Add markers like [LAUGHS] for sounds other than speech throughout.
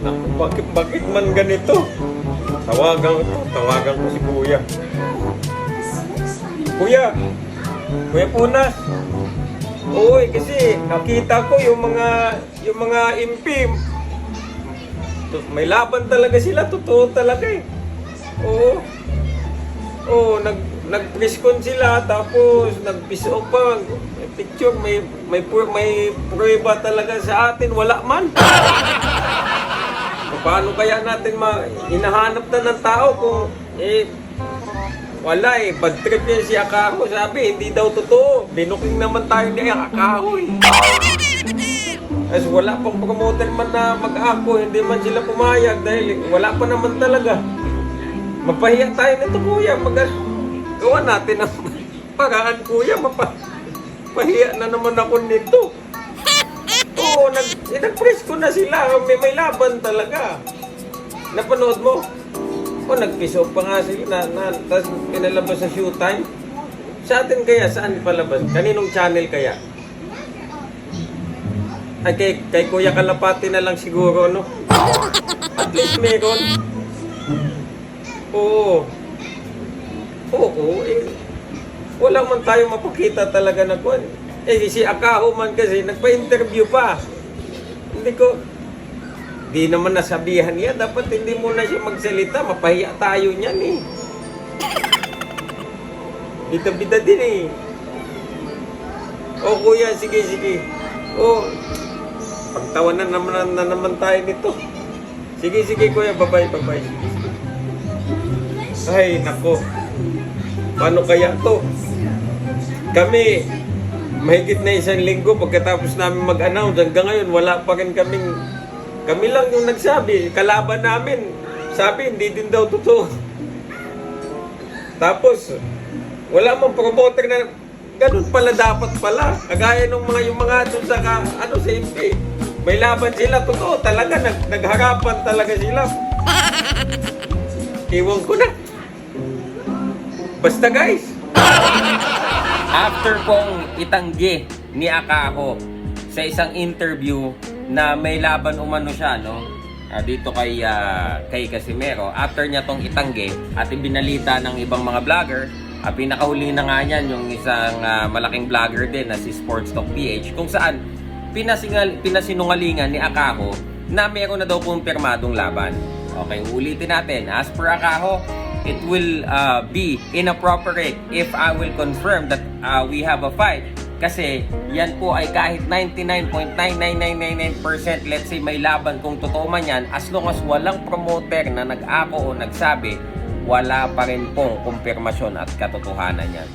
Naku, bakit, bakit man ganito? Tawagan ko, tawagan ko si Kuya. Kuya! Kuya Punas! Eh, kasi nakita ko yung mga yung mga impi. May laban talaga sila, totoo talaga eh. Oo. Oo, nag nag-press-con sila tapos nag-piso pa. May picture, may may may prueba talaga sa atin, wala man. [LAUGHS] Paano kaya natin ma hinahanap na ng tao kung eh wala eh, bad trip yan si Akaho. Sabi, hindi daw totoo. Binuking naman tayo ni Akaho eh. As wala pang promoter man na mag-ako, hindi man sila pumayag dahil wala pa naman talaga. Mapahiya tayo nito kuya, mag gawa natin ang [LAUGHS] paraan kuya, mapa pahiya na naman ako nito. Oo, nag, eh, nag-press ko na sila, may, may laban talaga. Napanood mo? O, nag-piso pa nga sila na, na tapos pinalabas sa showtime. Sa atin kaya, saan palabas? Kaninong channel kaya? Ay, kay, kay Kuya Kalapati na lang siguro, no? At least meron. Oo. Oo, eh. Wala man tayo mapakita talaga na kwan. Eh, si Akaho man kasi, nagpa-interview pa. Hindi ko, di naman nasabihan niya. Dapat hindi mo na siya magsalita. Mapahiya tayo niyan eh. Bida-bida din eh. O kuya, sige, sige. O, pagtawanan naman na naman tayo nito. Sige, sige kuya, bye-bye, bye-bye. Ay, nako. Paano kaya to? Kami, mahigit na isang linggo pagkatapos namin mag-announce, hanggang ngayon wala pa rin kaming, kami lang yung nagsabi, kalaban namin. Sabi, hindi din daw totoo. Tapos, wala mang promoter na ganun pala dapat pala. Kagaya nung mga yung mga doon sa ano sa MP. May laban sila, totoo talaga, nag, nagharapan talaga sila. Iwan ko na. Basta guys, After kong itanggi ni Akaho sa isang interview na may laban umano siya, no? Ah, dito kay ah, kay Casimero. After niya tong itanggi at ibinalita ng ibang mga vlogger, ah, pinakahuli na nga niyan yung isang ah, malaking vlogger din na si Sports Talk PH kung saan pinasingal, pinasinungalingan ni Akaho na meron na daw kumpirmadong laban. Okay, ulitin natin. As per Akaho, it will uh, be inappropriate if I will confirm that uh, we have a fight. Kasi yan po ay kahit 99.99999% let's say may laban kung totoo man yan, as long as walang promoter na nag-ako o nagsabi, wala pa rin pong kumpirmasyon at katotohanan yan.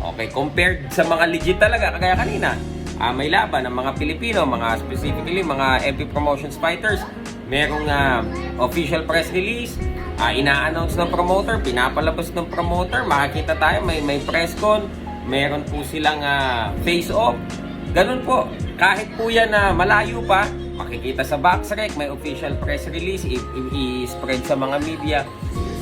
Okay, compared sa mga legit talaga, kagaya kanina, ah, may laban ng mga Pilipino, mga specifically mga MP Promotions fighters, merong ah, official press release, ah, ina-announce ng promoter, pinapalabas ng promoter, makikita tayo may may press con, meron po silang ah, face off. Ganun po, kahit po yan na malayo pa, makikita sa Boxrec, may official press release, i-spread sa mga media.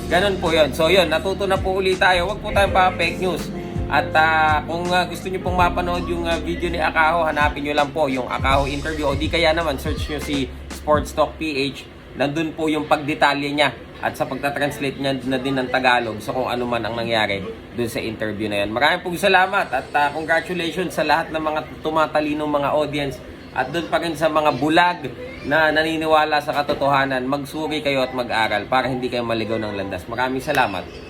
Ganun po yon. So yun, natuto na po ulit tayo. Huwag po tayong pa fake news. At ah, kung ah, gusto niyo pong mapanood yung ah, video ni Akaho, hanapin niyo lang po yung Akaho interview o di kaya naman search niyo si Sports Talk PH. Nandun po yung pagdetalye niya at sa pagta-translate niya na din ng Tagalog so kung ano man ang nangyari dun sa interview na yan. Maraming pong salamat at ah, congratulations sa lahat ng mga tumatalinong mga audience at doon pa rin sa mga bulag na naniniwala sa katotohanan, magsuri kayo at mag-aral para hindi kayo maligaw ng landas. Maraming salamat.